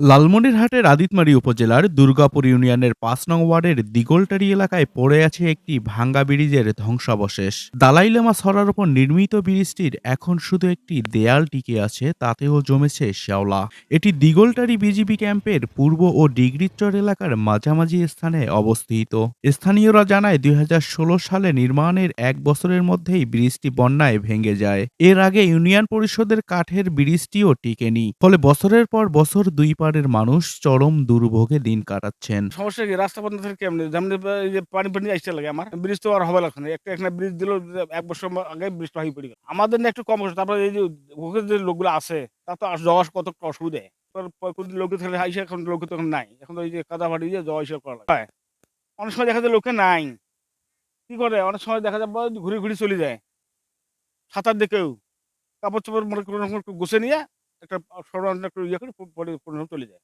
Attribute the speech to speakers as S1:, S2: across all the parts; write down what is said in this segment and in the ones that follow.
S1: লালমনিরহাটের আদিতমারি উপজেলার দুর্গাপুর ইউনিয়নের পাঁচ নং ওয়ার্ডের দিগলটারি এলাকায় পড়ে আছে একটি ভাঙ্গা ব্রিজের ধ্বংসাবশেষ। দালাই লামা ছড়ার ওপর নির্মিত ব্রিজটির এখন শুধু একটি দেয়াল টিকে আছে, তাতেও জমেছে শ্যাওলা। এটি দিগলটারি বিজিবি ক্যাম্পের পূর্ব ও ডিগ্রিচর এলাকার মাঝামাঝি স্থানে অবস্থিত। স্থানীয়রা জানায়, দুই হাজার ষোলো সালে নির্মাণের এক বছরের মধ্যেই ব্রিজটি বন্যায় ভেঙে যায়। এর আগে ইউনিয়ন পরিষদের কাঠের ব্রিজটিও টিকেনি। ফলে বছরের পর বছর দুই পাড়ের মানুষ চরম দুর্ভোগে দিন কাটাচ্ছেন।
S2: সমস্যা কি? রাস্তা বন্ধ থাকে কেমনি? যেমনি যে পানি পানি আসতে লাগে আমার। ব্রিজ তো আর হবে লাগছে না একটা একটা ব্রিজ দিল এক বছর আগে পড়ে গেল। আমাদের না একটু কম তারপরে এই যে ওখানে যে লোকগুলো তা তো কত অসুবিধা। লোক থাকলে আইসা, এখন লোক তো এখন নাই। এখন এই যে কাদা ফাটি দিয়ে যাওয়া করা লাগে। অনেক সময় দেখা যায় লোকে নাই। কি করে? অনেক সময় দেখা যায় ঘুরে ঘুরে চলে যায়। সাঁতার দেখেও। কাপড় চোপড় মনে কোনো গুছে নিয়ে একটা সরান একটু ইয়ে করে পরে পরে চলে যায়।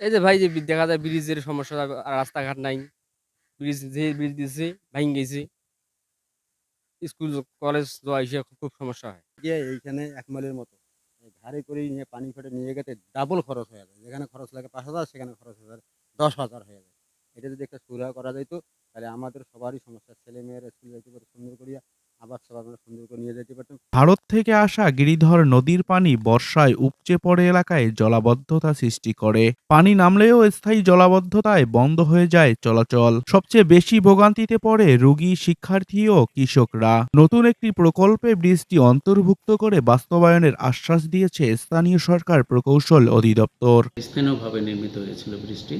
S3: এই যে ভাই যে দেখা যায় ব্রিজের সমস্যা রাস্তাঘাট নাই ব্রিজ যে ব্রিজ দিয়েছে ভাঙ গেছে। স্কুল কলেজ যাওয়া এসে খুব সমস্যা হয়।
S4: গিয়ে এইখানে এক মাইলের মতো। ঘাড়ে করে নিয়ে পানি ফেটে নিয়ে গেতে ডাবল খরচ হয়ে যায়। যেখানে খরচ লাগে পাঁচ হাজার সেখানে খরচ হয়ে যায় দশ হাজার হয়ে যায়। এটা যদি একটা সুরাহা করা যেত তাহলে আমাদের সবারই সমস্যা। ছেলে মেয়েরা স্কুল যাইতে পারতো সুন্দর করিয়া আবার সব আমরা সুন্দর করে নিয়ে যেতে পারতাম
S1: ভারত থেকে আসা গিরিধর নদীর পানি বর্ষায় উপচে পড়ে এলাকায় জলাবদ্ধতা সৃষ্টি করে। পানি নামলেও স্থায়ী জলাবদ্ধতায় বন্ধ হয়ে যায় চলাচল। সবচেয়ে বেশি ভোগান্তিতে পড়ে রোগী, শিক্ষার্থী ও কৃষকরা। নতুন একটি প্রকল্পে ব্রিজটি অন্তর্ভুক্ত করে বাস্তবায়নের আশ্বাস দিয়েছে স্থানীয় সরকার প্রকৌশল অধিদপ্তর।
S5: স্থানীয়ভাবে নির্মিত হয়েছিল ব্রিজটি,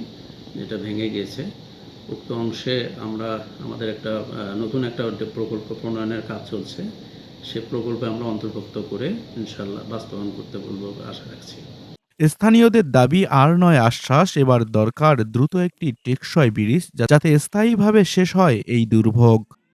S5: যেটা ভেঙে গিয়েছে উক্ত অংশে আমরা আমাদের একটা নতুন একটা প্রকল্প প্রণয়নের কাজ চলছে। সে প্রকল্পে আমরা অন্তর্ভুক্ত করে ইনশাল্লাহ বাস্তবায়ন করতে বলব আশা রাখছি।
S1: স্থানীয়দের দাবি, আর নয় আশ্বাস, এবার দরকার দ্রুত একটি টেকসই ব্রিজ যাতে স্থায়ীভাবে শেষ হয় এই দুর্ভোগ।